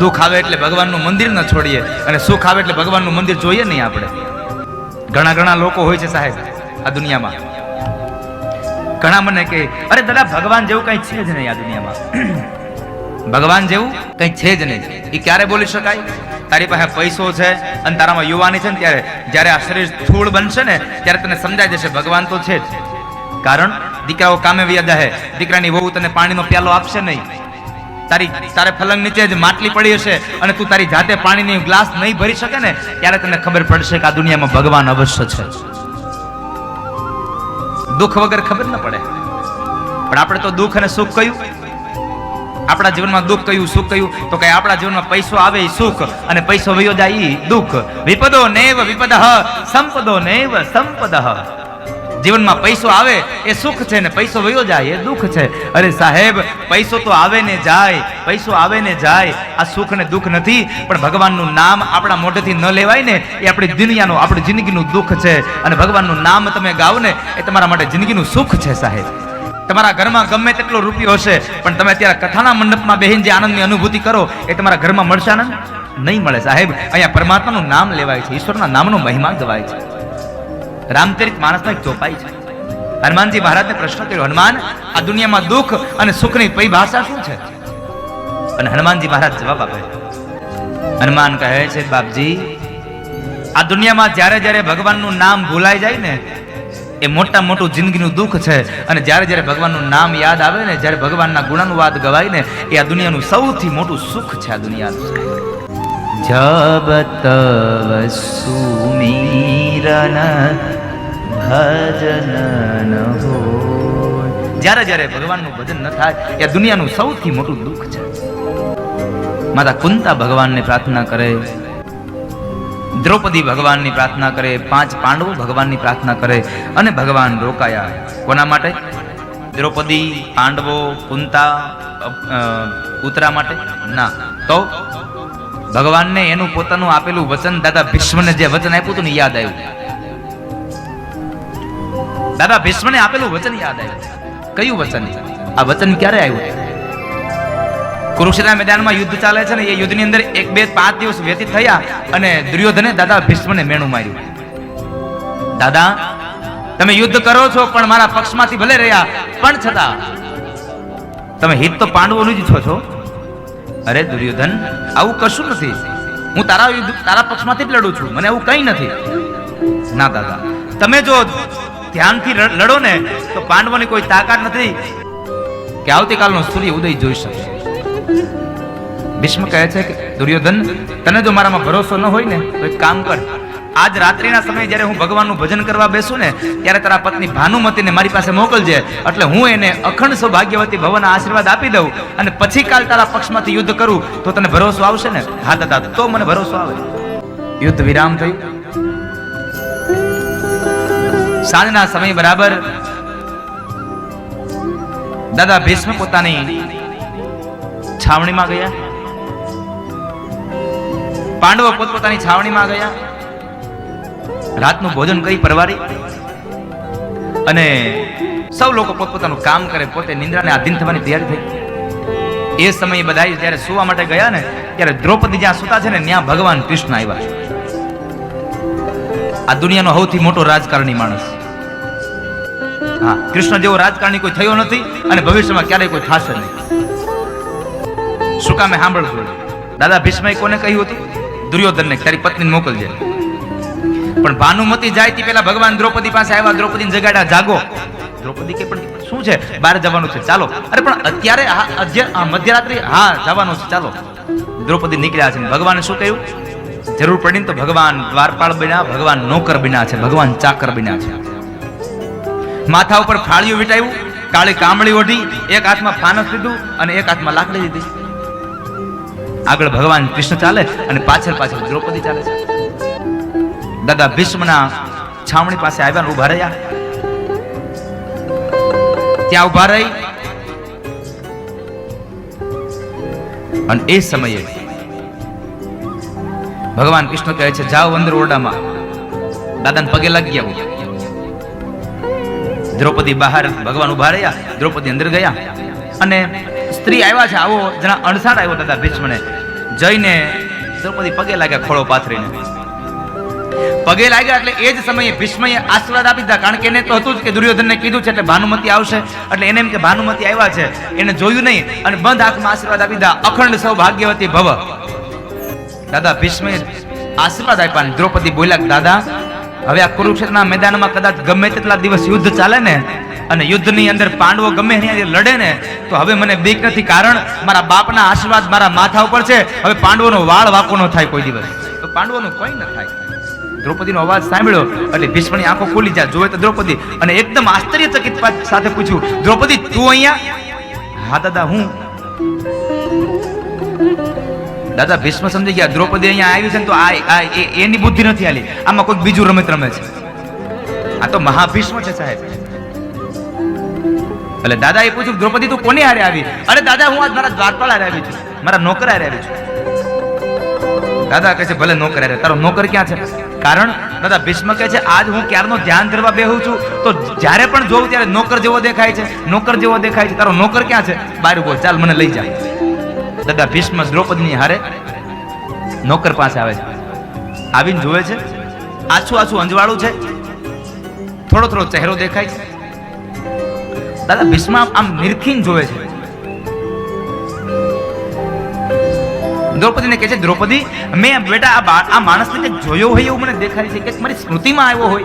દુઃખ આવે એટલે ભગવાનનું મંદિર ન છોડીએ અને સુખ આવે એટલે ભગવાનનું મંદિર જોઈએ નહીં આપણે. ઘણા ઘણા લોકો હોય છે સાહેબ આ દુનિયામાં. ઘણા મને કે, અરે દાદા, ભગવાન જેવું કઈ છે જ નહીં આ દુનિયામાં. ભગવાન જેવું કઈ છે જ નહીં. એ ક્યારે બોલી શકાય? તારી પાસે પૈસો છે અને તારામાં યુવાની છે ને ત્યારે, જ્યારે આ શરીર સ્થૂળ બનશે ને, ત્યારે તને સમજાઈ જશે ભગવાન તો છે જ. કારણ, દીકરાઓ કામે વ્યાદા હે. દીકરાની વહુ તને પાણીનો પ્યાલો આપશે નહીં. તારી તારે ફલંગ નીચે જ માટલી પડી હશે અને તું તારી જાતે પાણીની ગ્લાસ નહીં ભરી શકે ને, ત્યારે તને ખબર પડશે કે આ દુનિયામાં ભગવાન અવશ્ય છે. દુઃખ વગર ખબર ન પડે. પણ આપણે તો દુઃખ અને સુખ કયું? આપણા જીવનમાં દુઃખ કયું, સુખ કયું? તો કે આપણા જીવનમાં પૈસો આવે એ સુખ અને પૈસો વયો જાય એ દુઃખ. વિપદો નેવ વિપદ, સંપદો નેવ સંપદ. જીવનમાં પૈસો આવે, એ સુખ છે ને પૈસો વયો જાય, એ દુઃખ છે. અરે સાહેબ, પૈસો તો આવે ને જાય, પૈસો આવે ને જાય, આ સુખ ને દુઃખ નથી, પણ ભગવાનનું નામ આપણા મોઢેથી ન લેવાય ને, એ આપણી દુનિયાનું, આપણી જિંદગીનું દુઃખ છે. અને ભગવાનનું નામ તમે ગાઓ ને, એ તમારા માટે જિંદગીનું સુખ છે સાહેબ. તમારા ઘરમાં ગમે તેટલો રૂપિયો હશે, પણ તમે અત્યારે કથાના મંડપમાં બેહીને જે આનંદની અનુભૂતિ કરો, એ તમારા ઘરમાં મળશે આનંદ? નહીં મળે સાહેબ. અહીંયા પરમાત્માનું નામ લેવાય છે, ઈશ્વરના નામનો મહિમા ગવાય છે. રામચરિત માણસનો એક ચોપાઈ છે. હનુમાનજી મહારાજને પ્રશ્ન કર્યો, હનુમાન, આ દુનિયામાં દુઃખ અને સુખની પરિભાષા શું છે? અને હનુમાનજી મહારાજ જવાબ આપે હનુમાન કહે છે, બાપજી, આ દુનિયામાં જ્યારે જ્યારે ભગવાનનું નામ ભૂલાઈ જાય ને, એ મોટા મોટું જિંદગીનું દુઃખ છે. અને જ્યારે જ્યારે ભગવાનનું નામ યાદ આવે ને, જ્યારે ભગવાનના ગુણાનુવાદ ગવાય ને, એ આ દુનિયાનું સૌથી મોટું સુખ છે આ દુનિયાનું જબ તવ સુમીરન ભજન હો જ્યારે જ્યારે ભગવાનનું ભજન ન થાય, એ દુનિયાનું સૌથી મોટું દુઃખ છે. માતા કુંતા ભગવાનને પ્રાર્થના કરે, દ્રૌપદી ભગવાનની પ્રાર્થના કરે, પાંચ પાંડવો ભગવાનની પ્રાર્થના કરે, અને ભગવાન રોકાયા. કોના માટે? દ્રૌપદી, પાંડવો, કુંતા ઉતરા માટે? ના. તો ભગવાનને એનું પોતાનું આપેલું વચન દાદા ભીષ્મને જે વચન આપ્યું હતું ને યાદ આવ્યું. દાદા, ભીષ્મને આપેલું વચન યાદ આવ્યું. કયું વચન? આ વચન ક્યારે આવ્યું? કુરુક્ષેત્રના મેદાનમાં યુદ્ધ ચાલે છે ને, એ યુદ્ધની અંદર એક, બે, પાંચ દિવસ વ્યતીત થયા અને દુર્યોધને દાદા ભીષ્મને મેણું માર્યું. દાદા, તમે યુદ્ધ કરો છો, પણ મારા પક્ષમાંથી ભલે રહ્યા, પણ છતાં તમે હિત તો પાંડવોનું જ છો છો. અરે દુર્યોધન, આવું કશું નથી. હું તારા યુદ્ધ, તારા પક્ષમાંથી જ લડું છું. મને આવું કંઈ નથી. ના દાદા, તમે જો ધ્યાનથી લડો ને, તો પાંડવોની કોઈ તાકાત નથી. કે આવતીકાલનો સૂર્ય ઉદય જોઈ શકશે ભીષ્મ કહે છે કે, દુર્યોધન, તને જો મારામાં ભરોસો ન હોય ને, તો એક કામ કર. આજ રાત્રિના સમયે જ્યારે હું ભગવાનનું ભજન કરવા બેસું ને, ત્યારે તારા પત્ની ભાનુમતીને મારી પાસે મોકલજે. એટલે હું એને અખંડ સૌભાગ્યવતી ભવના આશીર્વાદ આપી દઉં અને પછી કાલ તારા પક્ષમાંથી યુદ્ધ કરું, તો તને ભરોસો આવશે ને? હા, દાદા, તો મને ભરોસો આવે. યુદ્ધ વિરામ થયું. સાંજના સમય બરાબર. દાદા ભીષ્મ પોતાની છાવણીમાં ગયા. પાંડવો પોતપોતાની છાવણીમાં ગયા. રાતનું ભોજન કરી પરવારી. અને સૌ લોકો પોતપોતાનું કામ કરે, પોતે નિંદ્રાને આધીન થવાની તૈયારી થઈ. એ સમયે બધા જ્યારે સુવા માટે ગયા ને, ત્યારે દ્રૌપદી જ્યાં સુતા છે ને, ત્યાં ભગવાન કૃષ્ણ આવ્યા છે. આ દુનિયાનો સૌથી મોટો રાજકારણી માણસ. હા, કૃષ્ણ જેવો રાજકારણી કોઈ થયો નથી અને ભવિષ્યમાં ક્યારેય કોઈ થશે નહીં. શું કામે સાંભળજો દાદા ભીષ્મએ કોને કહ્યું હતું? દુર્યોધનને તારી પત્નીને મોકલજે. પણ ભાનુમતી જાય તે પેલા ભગવાન દ્રૌપદી પાસે આવ્યા, દ્રૌપદીને જગાડ્યા, જાગો. દ્રૌપદી કે, પણ શું છે? બહાર જવાનું છે, ચાલો. અરે, પણ અત્યારે મધ્યરાત્રિ, હા, જવાનું છે, ચાલો. દ્રૌપદી નીકળ્યા છે ભગવાને શું કહ્યું? જરૂર પડીને તો ભગવાન દ્વારપાળ બન્યા, ભગવાન નોકર બન્યા છે, ભગવાન ચાકર બન્યા છે. માથા ઉપર ફાળિયું વીટાવ્યું કાળી કામળી ઓઢી, એક હાથમાં ફાનસ લીધું અને એક હાથમાં લાકડી લીધી. આગળ ભગવાન કૃષ્ણ ચાલે અને પાછળ પાછળ દ્રૌપદી ચાલે છે. દાદા ભીષ્મના છાવણી પાસે આવ્યા ઊભા રહ્યા. ત્યાં ઊભા રહી. અને એ સમયે ભગવાન કૃષ્ણ કહે છે, જાઓ અંદર ઓરડામાં. દાદાને પગે લાગી આવો. દ્રૌપદી બહાર, ભગવાન ઊભા રહ્યા, દ્રૌપદી અંદર ગયા અને સ્ત્રી આવ્યા છે, આવો જણા અણસાડ આવ્યો દાદા ભીષ્મને. જઈને દ્રૌપદી પગે લાગ્યા ખોળો પાથરીને. પગે લાગ્યા એટલે એ જ સમયે ભીષ્મએ આશીર્વાદ આપી દીધા, કારણ કે એને તો હતું જ કે દુર્યોધનને કીધું છે એટલે ભાનુમતી આવશે. એટલે એને એમ કે, ભાનુમતી આવ્યા છે, એને જોયું નહીં. અને બંધ આંખમાં આશીર્વાદ આપી દીધા. અખંડ સૌ ભાગ્યવતી ભવ. દાદા ભીષ્મે આશીર્વાદ આપ્યા ને દ્રૌપદી બોલ્યા દાદા, હવે આ કુરુક્ષેત્રના મેદાનમાં કદાચ ગમે તેટલા દિવસ યુદ્ધ ચાલે ને અને યુદ્ધની અંદર પાંડવો ગમે ત્યાં લડે ને, તો હવે મને બીક નથી કારણ મારા બાપના આશીર્વાદ મારા માથા ઉપર છે. હવે પાંડવોનો વાળ વાકો ન થાય કોઈ દિવસ. તો પાંડવોનું કોઈ ન થાય. દ્રૌપદીનો અવાજ સાંભળ્યો એટલે ભીષ્મની આંખો ખુલી જાય જોવે તો દ્રૌપદી અને એકદમ આશ્ચર્યચકિત સાથે પૂછ્યું, દ્રૌપદી, તું અહીંયા? હા, દાદા, હું. દાદા, ભીષ્મ સમજી ગયા, દ્રૌપદી અહીંયા આવી છે ને તો આ એની બુદ્ધિ નથી આલી આમાં કોઈક બીજું રમત રમે છે. આ તો મહાભીષ્મ છે સાહેબ. એટલે દાદા એ પૂછ્યું, દ્રૌપદી, તું કોની હારે આવી? અરે દાદા, હું આજ મારા દ્વારપાલ હારે આવી છું. મારા નોકર હારે આવી છું. દાદા કહે છે, ભલે નોકર હારે તારો નોકર ક્યાં છે? કારણ, દાદા, ભીષ્મ કહે છે, આજ હું ક્યારનો ધ્યાન ધરવા બેહું છું, તો જ્યારે પણ જોઉં ત્યારે નોકર જેવો દેખાય છે, નોકર જેવો દેખાય છે, તારો નોકર ક્યાં છે? બાર ઊભો ચાલ, મને લઈ જા. દાદા, ભીષ્મ દ્રૌપદીની હારે નોકર પાસે આવે છે. આવીને જોવે છે. આછું આછું અંજવાળું છે. થોડો થોડો ચહેરો દેખાય. છે દાદા, ભીષ્મ આમ નિરખીને જોવે છે. દ્રૌપદીને કહે છે, દ્રૌપદી, મેં બેટા આ માણસને કંઈક જોયો હોય એવું મને દેખાય છે કે મારી સ્મૃતિમાં આવ્યો હોય.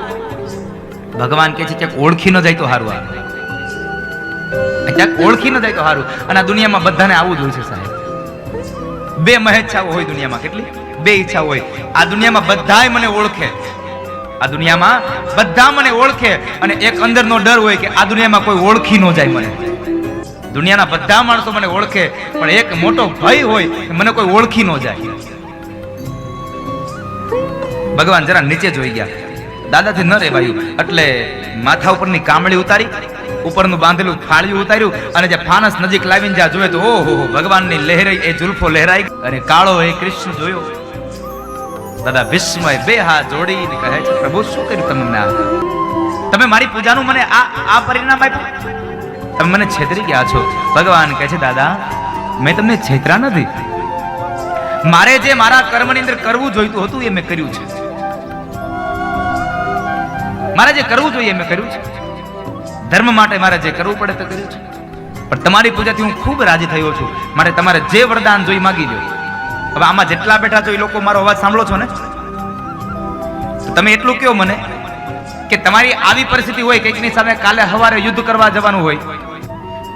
ભગવાન કહે છે કે ઓળખી ન જાય તો સારું આ. ક્યાંક ઓળખી ન જાય તો સારું અને આ દુનિયામાં બધાને આવું જ હોય છે સાહેબ. બે મહેચ્છાઓ હોય દુનિયામાં. કેટલી? બે ઈચ્છા હોય. આ દુનિયામાં બધાય મને ઓળખે. આ દુનિયામાં બધા મને ઓળખે અને એક અંદરનો ડર હોય કે આ દુનિયામાં કોઈ ઓળખી ન જાય મને. દુનિયાના બધા માણસો મને ઓળખે, પણ એક મોટો ભય હોય કે મને કોઈ ઓળખી ન જાય. ભગવાન જરા નીચે જોઈ ગયા. દાદાથી ન રેવાયું, એટલે માથા ઉપરની કામળી ઉતારી ઉપરનું બાંધેલું થાળિયું ઉતાર્યું અને જે ફાનસ નજીક લાવીને જ્યાં જોયે તો ઓહો ભગવાનની લહેરાઈ એ જુલ્ફો લહેરાઈ અને કાળો એ કૃષ્ણ જોયો. દાદા વિસ્મય બે હાથ જોડીને કહે છે, પ્રભુ, શું કર્યું તમને આ? તમે મારી પૂજાનું મને આ આ પરિણામ આપ્યું? તમે મને છેતરી ગયા છો. ભગવાન કહે છે, દાદા, મેં તમને છેતરા નથી. મારે જે મારા કર્મની અંદર કરવું જોઈતું હતું એ મેં કર્યું છે. મારે જે કરવું જોઈએ મેં કર્યું છે. ધર્મ માટે મારે જે કરવું પડે તે કર્યું છે પણ તમારી પૂજાથી હું ખૂબ રાજી થયો છું. મારે તમારે જે વરદાન જોઈ માગી લો હવે આમાં જેટલા બેઠા છો એ લોકો મારો અવાજ સાંભળો છો ને? તમે એટલું કહો મને કે તમારી આવી પરિસ્થિતિ હોય કંઈકની સામે કાલે સવારે યુદ્ધ કરવા જવાનું હોય,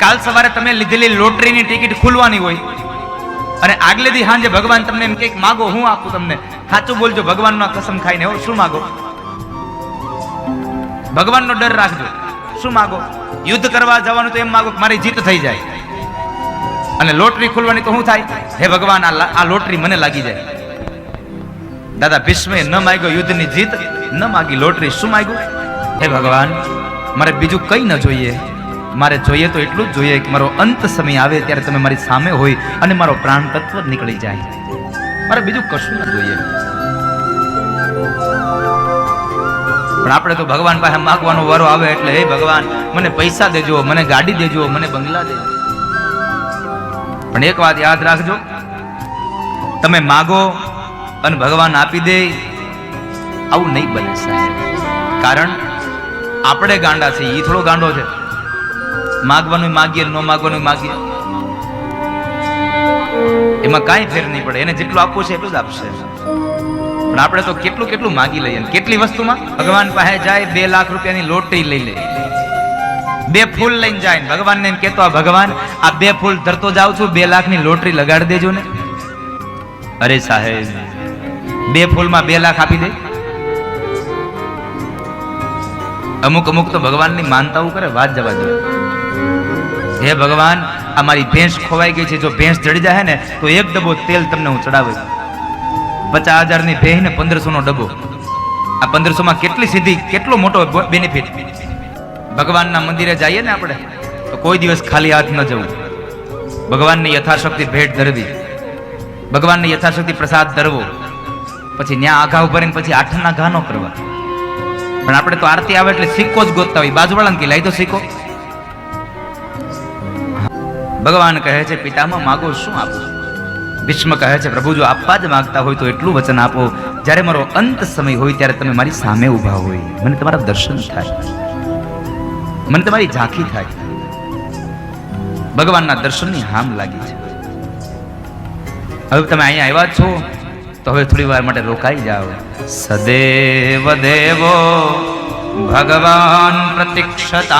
કાલ સવારે તમે લીધેલી લોટરીની ટિકિટ ખુલવાની હોય, અને આગલે દી સાંજે ભગવાન તમને એમ કંઈક માગો, હું આપું તમને. સાચું બોલજો, ભગવાનનો કસમ ખાઈને. હો, શું માગો? ભગવાનનો ડર રાખજો. શું માગો? યુદ્ધ કરવા જવાનું તો એમ માગો મારી જીત થઈ જાય. અને લોટરી ખોલવાની તો શું થાય? હે ભગવાન, આ લોટરી મને લાગી જાય. દાદા, ભીષ્મે ન માગ્યો યુદ્ધની જીત, ન માગી લોટરી. શું માગ્યું? હે ભગવાન, મારે બીજું કંઈ ન જોઈએ. મારે જોઈએ તો એટલું જ જોઈએ કે મારો અંત સમય આવે ત્યારે તમે મારી સામે હોય અને મારો પ્રાણ તત્વ નીકળી જાય. મારે બીજું કશું ન જોઈએ. પણ આપણે તો ભગવાન પાસે માગવાનો વારો આવે એટલે, હે ભગવાન, મને પૈસા દેજો, મને ગાડી દેજો, મને બંગલા દેજો. પણ એક વાત યાદ રાખજો, તમે માગો અને ભગવાન આપી દે, આવું નહીં બને કારણ આપણે ગાંડા છે એ થોડો ગાંડો છે. માગવાનું માગીએ ન માગવાનું માગીએ. એમાં કાંઈ ફેર નહીં પડે, એને જેટલું આપવું છે એટલું જ આપશે. પણ આપણે તો કેટલું કેટલું માગી લઈએ કેટલી વસ્તુમાં? ભગવાન પાસે જાય, બે લાખ રૂપિયાની લોટરી લઈ લે. બે ફૂલ લઈને જાય ને ભગવાનને એમ કહેતો, આ ભગવાન, આ બે ફૂલ ધરતો જાઉં છું, બે લાખની લોટરી લગાડી દેજો ને. અરે સાહેબ, બે ફૂલમાં બે લાખ આપી દે. અમુક અમુક તો ભગવાનની માનતાઓ કરે, વાત જવા દે. હે ભગવાન અમારી ભેંસ ખોવાઈ ગઈ છે, જો ભેંસ જડી જાય ને, તો એક ડબ્બો તેલ તમને હું ચડાવીશ. પચાસ હજારની ભેહ ને પંદરસો નો ડબ્બો. આ પંદરસો માં કેટલી સીધી કેટલો મોટો બેનિફિટ ભગવાનના મંદિરે જઈએ ને આપણે, તો કોઈ દિવસ ખાલી હાથ ન જવું. ભગવાનની યથાશક્તિ ભેટ ધરવી. ભગવાનની યથાશક્તિ પ્રસાદ ધરવો. પછી ન્યા આઘા ઉપર પછી આઠના ઘા ન કરવા. પણ આપણે તો આરતી આવે એટલે સિક્કો જ ગોતતા હોય. બાજુવાળાને કે, લાઈ તો સિક્કો. ભગવાન કહે છે, પિતામાં માગો શું આપું? ભીષ્મ કહે છે, પ્રભુ, જો આપવા જ માંગતા હોય તો એટલું વચન આપો. જ્યારે મારો અંત સમય હોય ત્યારે તમે મારી સામે ઊભા હોય. મને તમારા દર્શન થાય. મને તમારી ઝાંખી થાય. ભગવાનના દર્શનની હામ લાગી છે. હવે તમે અહીંયા આવ્યા છો, તો હવે થોડી વાર માટે રોકાઈ જાઓ. સદેવ દેવો, ભગવાન પ્રતીક્ષતા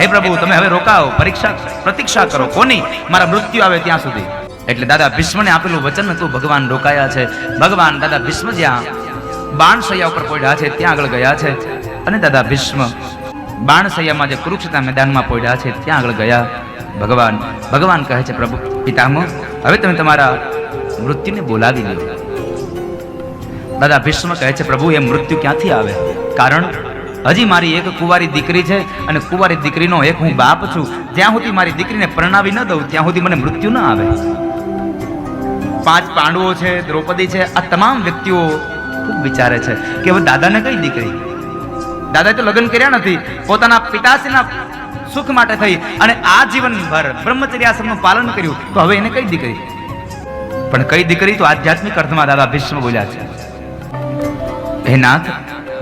હે પ્રભુ, તમે હવે રોકાઓ, પરીક્ષા, પ્રતીક્ષા કરો. કોની? મારા મૃત્યુ આવે ત્યાં સુધી. એટલે દાદા ભીષ્મને આપેલું વચન હતું, ભગવાન રોકાયા છે. ભગવાન દાદા ભીષ્મ જ્યાં બાણશૈયા ઉપર પડ્યા છે, ત્યાં આગળ ગયા છે. અને દાદા ભીષ્મ બાણશૈયામાં જે કુરુક્ષેત્ર મેદાનમાં પડ્યા છે, ત્યાં આગળ ગયા. ભગવાન ભગવાન કહે છે, પ્રભુ, પિતામહ, હવે તમે તમારા મૃત્યુને બોલાવી લો. દાદા ભીષ્મ કહે છે, પ્રભુ, એ મૃત્યુ ક્યાંથી આવે? કારણ હજી મારી એક કુંવારી દીકરી છે અને કુંવારી દીકરીનો એક હું બાપ છું. જ્યાં સુધી મારી દીકરીને પરણાવી ન દઉં, ત્યાં સુધી મને મૃત્યુ ન આવે. પાંચ પાંડવો છે, દ્રૌપદી છે, આ તમામ વ્યક્તિઓ ખૂબ વિચારે છે કે હવે દાદાને કઈ દીકરી? દાદાએ તો લગ્ન કર્યા નથી. પોતાના પિતાશ્રીના સુખ માટે થઈ અને આ જીવનભર બ્રહ્મચર્યાશ્રમનું પાલન કર્યું. તો હવે એને કઈ દીકરી? પણ કઈ દીકરી તો આધ્યાત્મિક અર્થમાં દાદા ભીષ્મ બોલ્યા છે. હે નાથ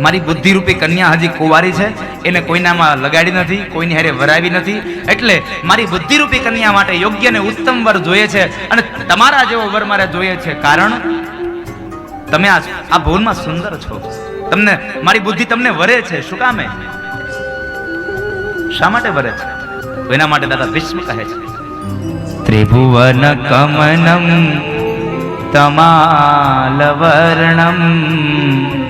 મારી બુદ્ધિરૂપી કન્યા હજી કુંવારી છે. એને કોઈનામાં લગાડી નથી, કોઈની હારે વરાવી નથી. એટલે મારી બુદ્ધિરૂપી કન્યા માટે યોગ્ય અને ઉત્તમ વર જોઈએ છે અને તમારા જેવો વર મારે જોઈએ છે કારણ? તમે આ આ ભૂલમાં સુંદર છો. તમને મારી બુદ્ધિ તમને વરે છે. શું કામે? શા માટે વરે છે? એના માટે દાદા ભીષ્મ કહે છે. ત્રિભુવન કમનમ તમાલવર્ણમ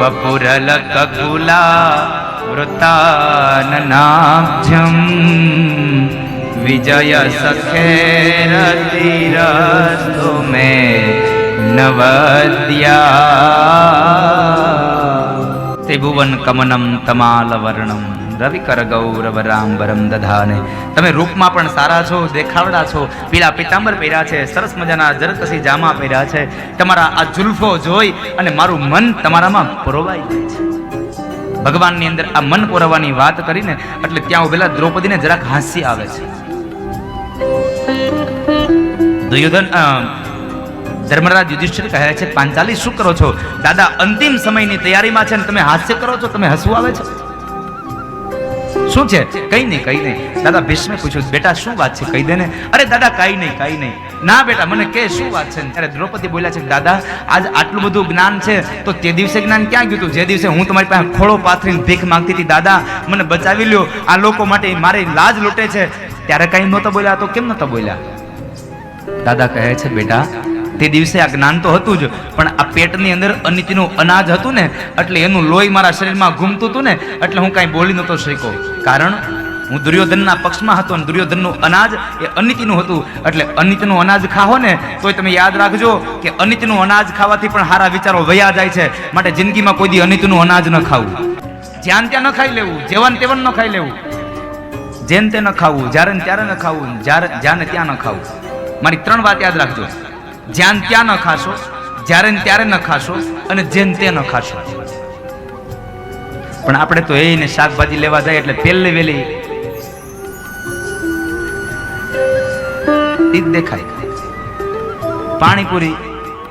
વપુરલકકુલા વૃતાનનાભ્યમ વિજય સખેરતિરસ્તુ મે નવદ્યા. ત્રિભુવન કમનમ તમાલવર્ણમ રવિકર ગૌરવરાંબરમ દધાને. તમે રૂપમાં પણ સારા છો, દેખાવડા છો. પીળા પિતાંબર પહેર્યા છે, સરસ મજાના જરકસી જામા પહેર્યા છે. તમારા આ જુલ્ફો જોઈ અને મારું મન તમારામાં પરોવાઈ જાય છે. ભગવાનની અંદર આ મન પોરવવાની વાત કરીને એટલે ત્યાં ઉભેલા દ્રૌપદીને જરાક હાસ્ય આવે છે. દુર્યોધન ધર્મરાજ યુધિષ્ઠિર કહે છે, પાંચાલી શું કરો છો? દાદા અંતિમ સમયની તૈયારીમાં છે ને તમે હાસ્ય કરો છો? તમે હસવું આવે છે? શું છે? કઈ નહીં કઈ નહીં. દાદા, ભીષ્મે પૂછ્યું, બેટા, શું વાત છે? કહી દે ને અરે, દાદા, કઈ નહીં કઈ નહીં. ના, બેટા, મને કે, શું વાત છે? ત્યારે દ્રૌપદી બોલ્યા છે દાદા, આજ આટલું બધું જ્ઞાન છે, તો તે દિવસે જ્ઞાન ક્યાં ગયું હતું? જે દિવસે હું તમારી પાસે ખોળો પાથરીને ભીખ માંગતી હતી, દાદા, મને બચાવી લ્યો. આ લોકો માટે મારી લાજ લૂંટે છે. ત્યારે કઈ નહોતો બોલ્યા, તો કેમ નહોતો બોલ્યા? દાદા કહે છે, બેટા તે દિવસે આ જ્ઞાન તો હતું જ, પણ આ પેટની અંદર અનિતિનું અનાજ હતું ને, એટલે એનું લોહી મારા શરીરમાં ઘૂમતું હતું ને, એટલે હું કાંઈ બોલી નહોતો શીખો કારણ હું દુર્યોધનના પક્ષમાં હતો અને દુર્યોધનનું અનાજ એ અનિતિનું હતું. એટલે અનિતનું અનાજ ખાઓ ને, તોય તમે યાદ રાખજો કે અનિતનું અનાજ ખાવાથી પણ સારા વિચારો વયા જાય છે. માટે જિંદગીમાં કોઈ દી અનિતનું અનાજ ન ખાવું. જ્યાં ત્યાં ન ખાઈ લેવું, જેવન તેવન ન ખાઈ લેવું. જેન તે ન ખાવું, જ્યારે ત્યારે ન ખાવું, જ્યારે જ્યાં ત્યાં ન ખાવું. મારી ત્રણ વાત યાદ રાખજો. જ્યાં ત્યાં ન ખાશો, જ્યારે ત્યારે ન ખાશો અને જેન તે ન ખાશો. પણ આપણે તો એને શાકભાજી લેવા જાય એટલે પહેલી વેલી દેખાય. પાણીપુરી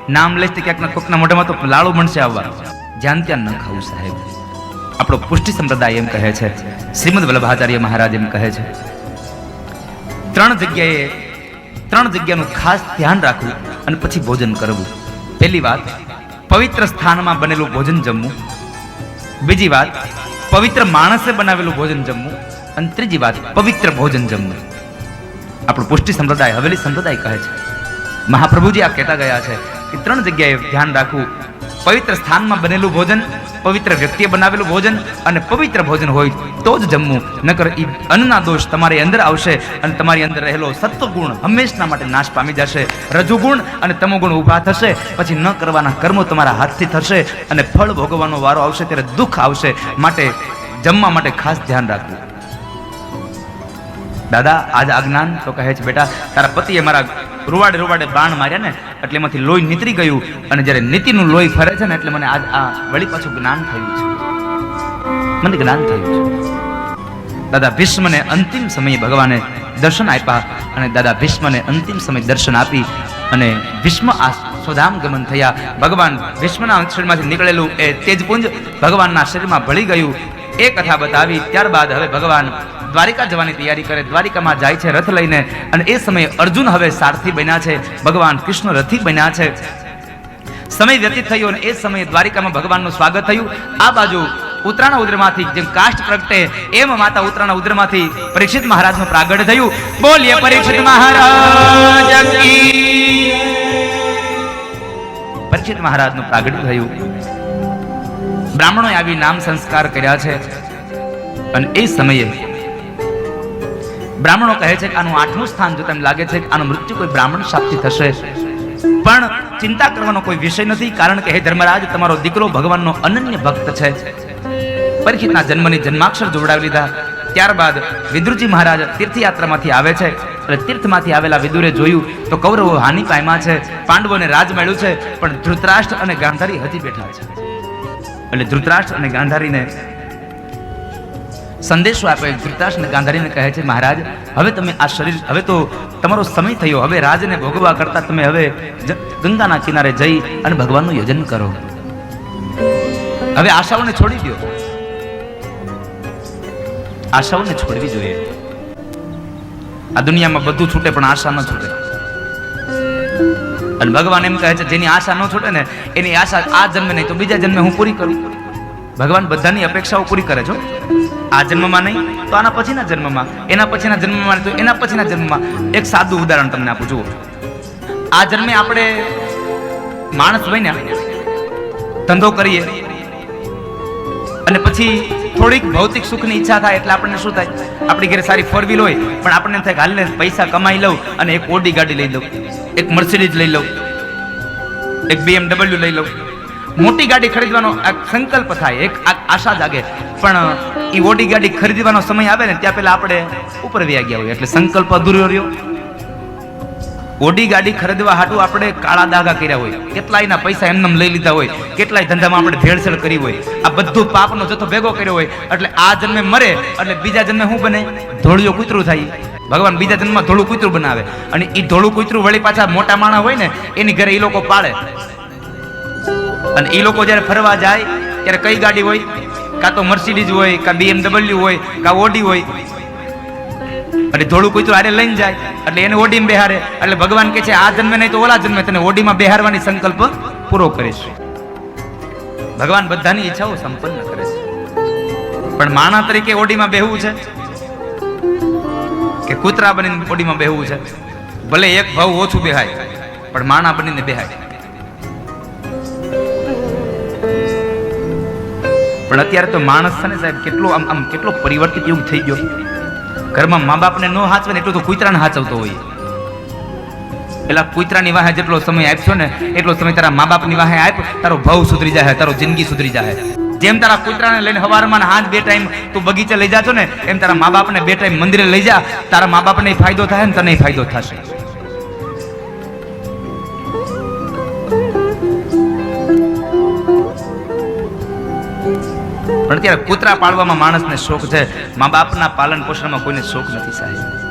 નામ લઈશ તો ક્યાંક કોકના મોઢામાં તો લાડુ બનશે આવવા. જ્યાં ત્યાં ન ખાવું સાહેબ. આપણો પુષ્ટિ સંપ્રદાય એમ કહે છે. શ્રીમદ વલ્લભાચાર્ય મહારાજ એમ કહે છે. ત્રણ જગ્યાએ ત્રણ જગ્યાનું ખાસ ધ્યાન રાખવું અને પછી ભોજન કરવું. પહેલી વાત, પવિત્ર સ્થાનમાં બનેલું ભોજન જમવું. બીજી વાત, પવિત્ર માણસે બનાવેલું ભોજન જમવું. અને ત્રીજી વાત, પવિત્ર ભોજન જમવું. આપણું પુષ્ટિ સંપ્રદાય હવેલી સંપ્રદાય કહે છે. મહાપ્રભુજી આ કહેતા ગયા છે કે ત્રણ જગ્યાએ ધ્યાન રાખવું પવિત્ર સ્થાનમાં બનેલું ભોજન, પવિત્ર વ્યક્તિએ બનાવેલું ભોજન અને પવિત્ર ભોજન હોય તો જ જમવું. નકર એ અન્નના દોષ તમારી અંદર આવશે અને તમારી અંદર રહેલો સત્વગુણ હંમેશના માટે નાશ પામી જશે. રજુગુણ અને તમોગુણ ઊભા થશે. પછી ન કરવાના કર્મો તમારા હાથથી થશે અને ફળ ભોગવવાનો વારો આવશે ત્યારે દુઃખ આવશે. માટે જમવા માટે ખાસ ધ્યાન રાખવું. દાદા, આજ આ જ્ઞાન તો કહે છે, બેટા, તારા પતિએ મારા રૂવાડે રૂવાડે બાણ માર્યા ને, એટલે એમાંથી લોહી નીતરી ગયું. અને જ્યારે નીતિનું લોહી ફરે છે ને, એટલે મને આજ આ વળી પાછું જ્ઞાન થયું છે. મને જ્ઞાન થયું છે. દાદા ભીષ્મને અંતિમ સમયે ભગવાને દર્શન આપ્યા અને દાદા ભીષ્મને અંતિમ સમયે દર્શન આપી અને ભીષ્મ આ સ્વધામ ગમન થયા. ભગવાન ભીષ્મના શરીરમાંથી નીકળેલું એ તેજપુંજ ભગવાનના શરીરમાં ભળી ગયું. એ કથા બતાવી, ત્યારબાદ હવે ભગવાન દ્વારિકા જવાની તૈયારી કરે. દ્વારિકામાં જાય છે રથ લઈને અને એ સમયે અર્જુન હવે સારથી બન્યા છે. ભગવાન કૃષ્ણ રથી બન્યા છે. સમય વ્યતીત થયો અને એ સમયે દ્વારિકામાં ભગવાનનું સ્વાગત થયું. આ બાજુ ઉત્તરાના ઉદ્રમાંથી જેમ કાષ્ટ પ્રગટે, એમ માતા ઉત્તરાના ઉદ્રમાંથી પરીક્ષિત મહારાજનું પ્રાગટ થયું. બોલીએ પરીક્ષિત મહારાજ પરીક્ષિત મહારાજનું પ્રાગટ્ય થયું. બ્રાહ્મણોએ આવી નામ સંસ્કાર કર્યા છે. અને એ સમયે બ્રાહ્મણો કહે છે કે આનું આઠમું સ્થાન જો તેમ લાગે છે કે આનું મૃત્યુ કોઈ બ્રાહ્મણ શાપથી થશે. પણ ચિંતા કરવાનો કોઈ વિષય નથી, કારણ કે હે ધર્મરાજ, તમારો દીકરો ભગવાનનો અનન્ય ભક્ત છે. પરીક્ષિતના જન્મની જન્માક્ષર જોડાવી લીધા. ત્યારબાદ વિદુરજી મહારાજ તીર્થયાત્રામાંથી આવે છે એટલે તીર્થમાંથી આવેલા વિદુરે જોયું તો કૌરવો હાનિ પામ્યા છે. પાંડવોને રાજ મળ્યું છે, પણ ધૃતરાષ્ટ્ર અને ગાંધારી હજી બેઠા છે. એટલે ધૃતરાષ્ટ્ર અને ગાંધારીને સંદેશો આપે. ધૃતરાષ્ટ્ર ગાંધારીને કહે છે, મહારાજ, હવે તમે આ શરીર, હવે તો તમારો સમય થયો. હવે રાજને ભોગવા કરતા તમે હવે ગંગાના કિનારે જઈ અને ભગવાનનું યોજન કરો. હવે આશાઓને છોડી દો આશાઓને છોડવી જોઈએ. આ દુનિયામાં બધું છૂટે, પણ આશા ન છૂટે. અને ભગવાન એમ કહે છે, જેની આશા ન છૂટે ને, એની આશા આ જન્મે નહીં, તો બીજા જન્મે હું પૂરી કરું. ભગવાન બધાની અપેક્ષાઓ પૂરી કરે છો આ જન્મમાં નહીં, તો આના પછીના જન્મમાં. એના પછીના જન્મમાં તો એના પછીના જન્મમાં. એક સાદું ઉદાહરણ તમને આપું, જુઓ. આ જન્મે આપણે માણસ બન્યા, ધંધો કરીએ. અને પછી થોડીક ભૌતિક સુખની ઈચ્છા થાય એટલે આપણને શું થાય? આપણી ઘરે સારી ફોર વ્હીલ હોય, પણ આપણને થાય હાલને પૈસા કમાઈ લઉં અને એક ઓડી ગાડી લઈ લઉં, એક મર્સિડીઝ લઈ લઉં, એક BMW લઈ લઉં. મોટી ગાડી ખરીદવાનો સંકલ્પ થાય, એક આશા જાગે. પણ એ ઓડી ગાડી ખરીદવાનો સમય આવે ને, ત્યાં પહેલા આપણે ઉપર વ્યા ગયા હોય, એટલે સંકલ્પ અધૂરો રહ્યો. ઓડી ગાડી ખરીદવા હાટું આપણે કાળા દાગા કર્યા હોય, કેટલાયના પૈસા એમનેમ લઈ લીધા હોય, કેટલાય ધંધામાં આપણે ભેળસેળ કરી હોય, આ બધું પાપનો જથ્થો ભેગો કર્યો હોય, એટલે આ જન્મે મરે, એટલે બીજા જન્મે શું બને? ધોળિયો કૂતરું થાય. ભગવાન બીજા જન્મમાં ધોળું કૂતરું બનાવે. અને એ ધોળું કૂતરું વળી પાછા મોટા માણા હોય ને, એની ઘરે એ લોકો પાળે. અને એ લોકો જ્યારે ફરવા જાય, ત્યારે કઈ ગાડી હોય? કાં તો મર્સિડીઝ હોય, કાં બીએમડબલ્યુ હોય, કાં ઓડી હોય. અને ધોળું તો આરે લઈને જાય, એટલે એને ઓડીમાં બેહારે એટલે ભગવાન કે છે, આ જન્મે નહીં તો ઓલા જન્મે. તને ઓડીમાં બેહારવાની સંકલ્પ પૂરો કરીશ. ભગવાન બધાની ઈચ્છાઓ સંપન્ન કરે છે. પણ માણા તરીકે ઓડીમાં બેહવું છે? કે કૂતરા બનીને ઓડીમાં બેહવું છે? ભલે એક ભાવ ઓછું બેહાય, પણ માણા બનીને બેહાય. પણ અત્યારે તો માણસ છે ને સાહેબ, કેટલો આમ આમ કેટલો પરિવર્તિત યુગ થઈ ગયો. ઘરમાં મા બાપને ન હાચવે ને એટલું તો કૂતરાને હાચવતો હોય. પેલા કૂતરાની વાહે જેટલો સમય આપશો ને, એટલો સમય તારા મા બાપની વાહે આપ તારો ભાવ સુધરી જાય તારો જિંદગી સુધરી જાય જેમ તારા કૂતરાને લઈને હવારમાં હાથ બે ટાઈમ તું બગીચે લઈ જાતો ને, એમ તારા મા બાપને બે ટાઈમ મંદિરે લઈ જા, તારા મા બાપને ફાયદો થાય ને તને ફાયદો થશે. પણ અત્યારે કૂતરા પાળવામાં માણસને શોખ છે. મા બાપના પાલન પોષણમાં કોઈને શોખ નથી સાહેબ.